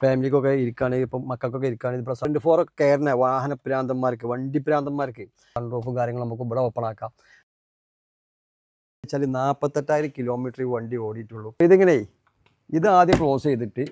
ഫാമിലിക്കൊക്കെ ഇരിക്കുകയാണെങ്കിൽ ഇപ്പം മക്കൾക്കൊക്കെ ഇരിക്കുകയാണെങ്കിൽ ഇപ്പോൾ ട്വന്റി ഫോർ ഒക്കെ കയറിനെ വാഹന പ്രാന്തന്മാർക്ക് വണ്ടി പ്രാന്തന്മാർക്ക് സൺറൂഫും കാര്യങ്ങളും നമുക്ക് ഇവിടെ ഓപ്പൺ ആക്കാം. വെച്ചാൽ നാൽപ്പത്തെട്ടായിരം കിലോമീറ്റർ വണ്ടി ഓടിയിട്ടുള്ളൂ. ഇതിങ്ങനെ ഇത് ആദ്യം ക്ലോസ് ചെയ്തിട്ട്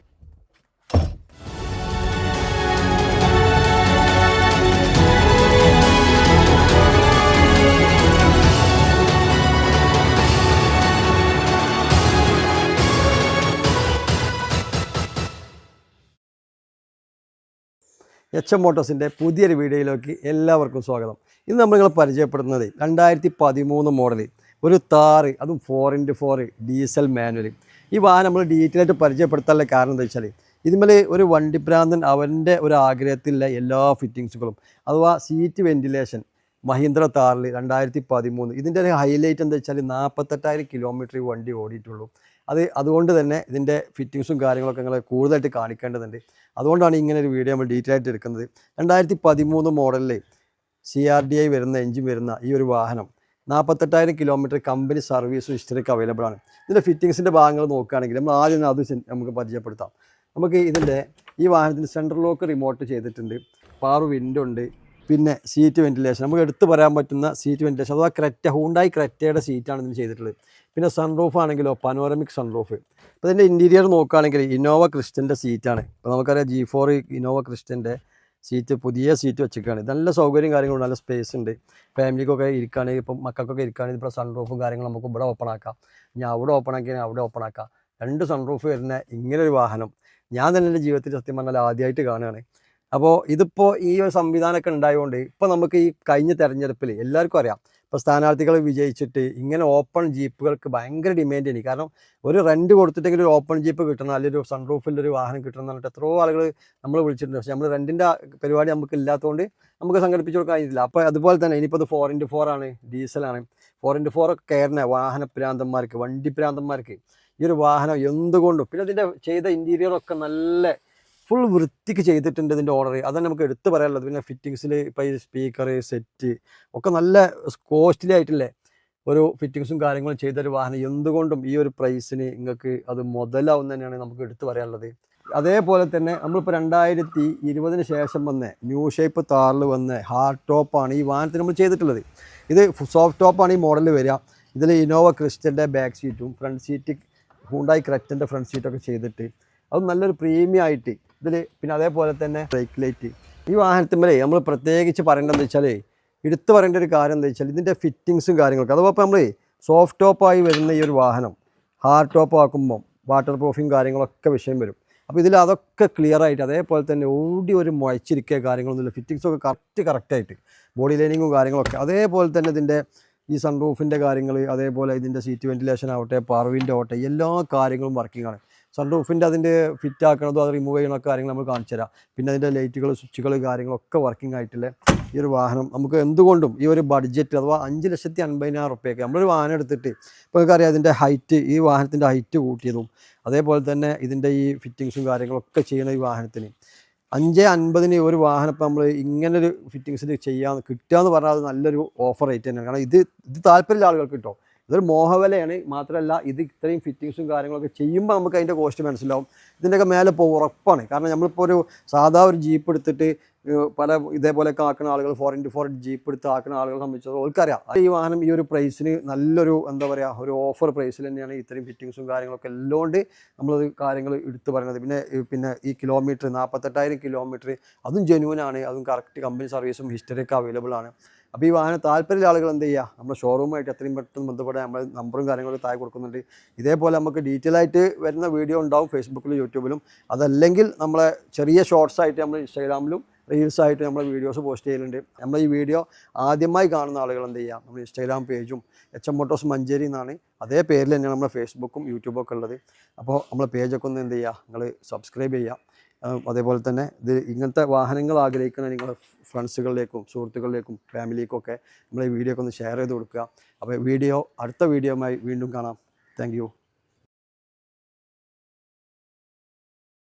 എച്ച് എം മോട്ടോഴ്സിന്റെ പുതിയൊരു വീഡിയോയിലേക്ക് എല്ലാവർക്കും സ്വാഗതം. ഇന്ന് നമ്മൾ നിങ്ങൾ പരിചയപ്പെടുന്നത് രണ്ടായിരത്തി പതിമൂന്ന് മോഡൽ ഒരു താറ് അതും four into four diesel manual ഈ വാഹനം നമ്മൾ ഡീറ്റെയിൽ ആയിട്ട് പരിചയപ്പെടുത്താനുള്ള കാരണം എന്താ വെച്ചാൽ ഇതിന്മേൽ ഒരു വണ്ടിപ്രാന്തൻ അവന്റെ ഒരു ആഗ്രഹത്തിലുള്ള എല്ലാ ഫിറ്റിങ്സുകളും അഥവാ സീറ്റ് വെന്റിലേഷൻ മഹീന്ദ്ര താറിൽ രണ്ടായിരത്തി പതിമൂന്ന് ഇതിന്റെ ഒരു ഹൈലൈറ്റ് എന്താ വെച്ചാൽ നാൽപ്പത്തെട്ടായിരം കിലോമീറ്റർ വണ്ടി ഓടിയിട്ടുള്ളൂ. അത് അതുകൊണ്ട് തന്നെ ഇതിന്റെ ഫിറ്റിങ്സും കാര്യങ്ങളൊക്കെ നിങ്ങൾ കൂടുതലായിട്ട് കാണിക്കേണ്ടതുണ്ട്. അതുകൊണ്ടാണ് ഇങ്ങനെ ഒരു വീഡിയോ നമ്മൾ ഡീറ്റെയിൽ ആയിട്ട് എടുക്കുന്നത്. രണ്ടായിരത്തി പതിമൂന്ന് മോഡലിൽ സി ആർ ഡി ഐ വരുന്ന എഞ്ചിൻ വരുന്ന ഈ ഒരു വാഹനം നാൽപ്പത്തെട്ടായിരം കിലോമീറ്റർ കമ്പനി സർവീസും ഹിസ്റ്ററിക്ക് അവൈലബിൾ ആണ്. ഇതിന്റെ ഫിറ്റിങ്സിന്റെ ഭാഗങ്ങൾ നോക്കുകയാണെങ്കിൽ നമ്മൾ ആദ്യം അത് നമുക്ക് പരിചയപ്പെടുത്താം. നമുക്ക് ഇതിന്റെ ഈ വാഹനത്തിന് സെൻട്രൽ ലോക്ക് റിമോട്ട് ചെയ്തിട്ടുണ്ട്. പാർ വിൻഡോ ഉണ്ട്. പിന്നെ സീറ്റ് വെന്റിലേഷൻ നമുക്ക് എടുത്തു പറയാൻ പറ്റുന്ന സീറ്റ് വെന്റിലേഷൻ അഥവാ ക്രെറ്റ ഹൂണ്ടായി ക്രെറ്റയുടെ സീറ്റാണ് ഇതിന് ചെയ്തിട്ടുള്ളത്. പിന്നെ സൺറൂഫ് ആണെങ്കിലോ പനോറമിക് സൺറൂഫ് അപ്പോൾ ഇതിന്റെ ഇന്റീരിയർ നോക്കുകയാണെങ്കിൽ ഇന്നോവ ക്രിസ്റ്റന്റെ സീറ്റാണ് അപ്പോൾ നമുക്കറിയാം ജി ഫോർ ഇന്നോവ ക്രിസ്റ്റന്റെ സീറ്റ് പുതിയ സീറ്റ് വെച്ചിരിക്കുകയാണ്. നല്ല സൗകര്യം കാര്യങ്ങളും നല്ല സ്പേസ് ഉണ്ട്. ഫാമിലിക്കൊക്കെ ഇരിക്കുകയാണെങ്കിൽ ഇപ്പം മക്കൾക്കൊക്കെ ഇരിക്കുകയാണെങ്കിൽ ഇപ്പോൾ സൺറൂഫും കാര്യങ്ങളും നമുക്ക് ഇവിടെ ഓപ്പൺ ആക്കാം. ഞാൻ അവിടെ ഓപ്പൺ ആക്കിയാൽ അവിടെ ഓപ്പൺ ആക്കാം. രണ്ട് സൺറൂഫ് വരുന്ന ഇങ്ങനൊരു വാഹനം. ഞാൻ തന്നെ എന്റെ ജീവിതത്തിൽ സത്യം പറഞ്ഞാൽ ആദ്യമായിട്ട് കാണുകയാണ്. അപ്പോൾ ഇതിപ്പോൾ ഈ ഒരു സംവിധാനമൊക്കെ ഉണ്ടായതുകൊണ്ട് ഇപ്പോൾ നമുക്ക് ഈ കഴിഞ്ഞ തെരഞ്ഞെടുപ്പിൽ എല്ലാവർക്കും അറിയാം. ഇപ്പോൾ സ്ഥാനാർത്ഥികൾ വിജയിച്ചിട്ട് ഇങ്ങനെ ഓപ്പൺ ജീപ്പുകൾക്ക് ഭയങ്കര ഡിമാൻഡ് ആണ്. കാരണം ഒരു റെന്റ് കൊടുത്തിട്ടെങ്കിലും ഒരു ഓപ്പൺ ജീപ്പ് കിട്ടണം അല്ലെങ്കിൽ ഒരു സൺ സൺറൂഫിൽ ഒരു വാഹനം കിട്ടണം എന്ന് പറഞ്ഞിട്ട് എത്രയോ ആളുകൾ നമ്മൾ വിളിച്ചിട്ടുണ്ട്. പക്ഷേ നമ്മൾ റെന്റിന്റെ പരിപാടി നമുക്ക് ഇല്ലാത്തതുകൊണ്ട് നമുക്ക് സംഘടിപ്പിച്ച് കൊടുക്കാൻ കഴിഞ്ഞില്ല അപ്പോൾ അതുപോലെ തന്നെ ഇനിയിപ്പോൾ ഇത് ഫോർ ഇന്റു ഫോർ ആണ് ഡീസലാണ് ഫോർ ഇന്റു ഫോർ ഒക്കെ കയറുന്ന വാഹന പ്രാന്തന്മാർക്ക് വണ്ടി പ്രാന്തന്മാർക്ക് ഈ ഒരു വാഹനം എന്തുകൊണ്ടും പിന്നെ അതിന്റെ ചെയ്ത ഇന്റീരിയറൊക്കെ നല്ല ഫുൾ വൃത്തിക്ക് ചെയ്തിട്ടുണ്ട് ഇതിന്റെ ഓർഡർ അതാണ് നമുക്ക് എടുത്തു പറയാനുള്ളത്. പിന്നെ ഫിറ്റിങ്സിൽ ഇപ്പോൾ ഈ സ്പീക്കർ സെറ്റ് ഒക്കെ നല്ല കോസ്റ്റ്ലി ആയിട്ടില്ലേ? ഒരു ഫിറ്റിങ്സും കാര്യങ്ങളും ചെയ്തൊരു വാഹനം. എന്തുകൊണ്ടും ഈ ഒരു പ്രൈസിന് നിങ്ങൾക്ക് അത് മുതലാവും തന്നെയാണ് നമുക്ക് എടുത്തു പറയാനുള്ളത്. അതേപോലെ തന്നെ നമ്മളിപ്പോൾ രണ്ടായിരത്തി ഇരുപതിന് ശേഷം വന്ന ന്യൂ ഷേപ്പ് താറിൽ വന്ന ഹാർഡ് ടോപ്പാണ് ഈ വാഹനത്തിന് നമ്മൾ ചെയ്തിട്ടുള്ളത്. ഇത് സോഫ്റ്റ് ടോപ്പാണ് ഈ മോഡൽ വരിക. ഇതിൽ ഇനോവ ക്രിസ്റ്റന്റെ ബാക്ക് സീറ്റും ഫ്രണ്ട് സീറ്റ് ഹൂണ്ടായി ക്രറ്റന്റെ ഫ്രണ്ട് സീറ്റൊക്കെ ചെയ്തിട്ട് അത് നല്ലൊരു പ്രീമിയം ആയിട്ട് ഇതിൽ പിന്നെ അതേപോലെ തന്നെ ബ്രേക്ക് ലൈറ്റ് ഈ വാഹനത്തിന്മേലെ നമ്മൾ പ്രത്യേകിച്ച് പറയേണ്ടതെന്ന് വെച്ചാൽ എടുത്തു പറയേണ്ട ഒരു കാര്യം എന്താ വെച്ചാൽ ഇതിന്റെ ഫിറ്റിങ്സും കാര്യങ്ങളൊക്കെ. അഥവാ നമ്മൾ സോഫ്റ്റ് ടോപ്പായി വരുന്ന ഈ ഒരു വാഹനം ഹാർഡ് ടോപ്പ് ആക്കുമ്പം വാട്ടർ പ്രൂഫിങ് കാര്യങ്ങളൊക്കെ വിഷയം വരും. അപ്പോൾ ഇതിൽ അതൊക്കെ ക്ലിയർ ആയിട്ട് അതേപോലെ തന്നെ ഓടി ഒരു മുഴച്ചിരിക്കുക കാര്യങ്ങളൊന്നുമില്ല ഫിറ്റിങ്സൊക്കെ കറക്റ്റ് കറക്റ്റായിട്ട് ബോഡി ലൈനിങ്ങും കാര്യങ്ങളൊക്കെ. അതേപോലെ തന്നെ ഇതിന്റെ ഈ സൺറൂഫിന്റെ കാര്യങ്ങൾ അതേപോലെ ഇതിന്റെ സീറ്റ് വെന്റിലേഷൻ ആവട്ടെ പർവിന്റെ ആവട്ടെ എല്ലാ കാര്യങ്ങളും വർക്കിംഗ് ആണ്. സൺറൂഫിന്റെ അതിന്റെ ഫിറ്റ് ആക്കണതും അത് റിമൂവ് ചെയ്യണ കാര്യങ്ങൾ നമ്മൾ കാണിച്ചു തരാം പിന്നെ അതിന്റെ ലൈറ്റുകൾ സ്വിച്ചുകൾ കാര്യങ്ങളൊക്കെ വർക്കിംഗ് ആയിട്ടുള്ള ഈ ഒരു വാഹനം. നമുക്ക് എന്തുകൊണ്ടും ഈ ഒരു ബഡ്ജറ്റ് അഥവാ അഞ്ച് ലക്ഷത്തി അൻപതിനായിരം റുപ്യൊക്കെ നമ്മളൊരു വാഹനം എടുത്തിട്ട് ഇപ്പോൾ നിങ്ങൾക്കറിയാം അതിന്റെ ഹൈറ്റ് ഈ വാഹനത്തിന്റെ ഹൈറ്റ് കൂട്ടിയതും അതേപോലെ തന്നെ ഇതിന്റെ ഈ ഫിറ്റിങ്സും കാര്യങ്ങളൊക്കെ ചെയ്യണ ഈ വാഹനത്തിന്. അഞ്ച് അൻപതിന് ഒരു വാഹനം ഇപ്പം നമ്മൾ ഇങ്ങനൊരു ഫിറ്റിങ്സിൽ ചെയ്യാൻ കിട്ടുക എന്ന് പറഞ്ഞാൽ അത് നല്ലൊരു ഓഫർ റേറ്റ് തന്നെയാണ്. കാരണം ഇത് ഇത് താല്പര്യമുള്ള ആളുകൾക്ക് കിട്ടും. ഇതൊരു മോഹവലയാണ്. മാത്രമല്ല ഇത് ഇത്രയും ഫിറ്റിങ്സും കാര്യങ്ങളൊക്കെ ചെയ്യുമ്പോൾ നമുക്ക് അതിന്റെ കോസ്റ്റ് മനസ്സിലാവും. ഇതിന്റെയൊക്കെ മേലെ ഇപ്പോൾ ഉറപ്പാണ്. കാരണം നമ്മളിപ്പോൾ ഒരു സാധാ ഒരു ജീപ്പ് എടുത്തിട്ട് പല ഇതേപോലെയൊക്കെ ആക്കുന്ന ആളുകൾ ഫോർ ഇന്റു ഫോർ ജീപ്പ് എടുത്ത് ആക്കുന്ന ആളുകളെ സംബന്ധിച്ചത് അവർക്കറിയാം ഈ വാഹനം ഈ ഒരു പ്രൈസിന് നല്ലൊരു എന്താ പറയുക ഒരു ഓഫർ പ്രൈസിൽ തന്നെയാണ് ഇത്രയും ഫിറ്റിങ്സും കാര്യങ്ങളൊക്കെ എല്ലാം നമ്മൾ നമ്മളത് കാര്യങ്ങൾ എടുത്തു പറയുന്നത് പിന്നെ പിന്നെ ഈ കിലോമീറ്റർ നാൽപ്പത്തെട്ടായിരം കിലോമീറ്റർ അതും ജെന്യൂനാണ് അതും കറക്റ്റ് കമ്പനി സർവീസും ഹിസ്റ്ററിയൊക്കെ അവൈലബിൾ ആണ്. അപ്പോൾ ഈ വാഹനം താല്പര്യമുള്ള ആളുകൾ എന്ത് ചെയ്യുക നമ്മുടെ ഷോറൂമായിട്ട് എത്രയും പെട്ടെന്ന് ബന്ധപ്പെടാൻ നമ്മൾ നമ്പറും കാര്യങ്ങളും താഴെ കൊടുക്കുന്നുണ്ട്. ഇതേപോലെ നമുക്ക് ഡീറ്റെയിൽ ആയിട്ട് വരുന്ന വീഡിയോ ഉണ്ടാവും ഫേസ്ബുക്കിലും യൂട്യൂബിലും അതല്ലെങ്കിൽ നമ്മളെ ചെറിയ ഷോർട്സ് ആയിട്ട് നമ്മൾ ഇൻസ്റ്റാഗ്രാമിലും റീൽസ് ആയിട്ട് നമ്മൾ വീഡിയോസ് പോസ്റ്റ് ചെയ്യലുണ്ട്. നമ്മൾ ഈ വീഡിയോ ആദ്യമായി കാണുന്ന ആളുകൾ എന്ത് ചെയ്യുക നമ്മൾ ഇൻസ്റ്റാഗ്രാം പേജും എച്ച് എം മോട്ടോസ് മഞ്ചേരി എന്നാണ്. അതേ പേരിൽ തന്നെയാണ് നമ്മുടെ ഫേസ്ബുക്കും യൂട്യൂബും ഒക്കെ ഉള്ളത്. അപ്പോൾ നമ്മളെ പേജൊക്കെ ഒന്ന് എന്ത് ചെയ്യുക നിങ്ങൾ സബ്സ്ക്രൈബ് ചെയ്യുക അതേപോലെ തന്നെ ഇത് ഇങ്ങനത്തെ വാഹനങ്ങൾ ആഗ്രഹിക്കുന്ന നിങ്ങളുടെ ഫ്രണ്ട്സുകളിലേക്കും സുഹൃത്തുക്കളിലേക്കും ഫാമിലിക്കും ഒക്കെ നമ്മൾ ഈ വീഡിയോ ഒക്കെ ഒന്ന് ഷെയർ ചെയ്ത് കൊടുക്കുക. അപ്പോൾ വീഡിയോ അടുത്ത വീഡിയോയുമായി വീണ്ടും കാണാം. താങ്ക്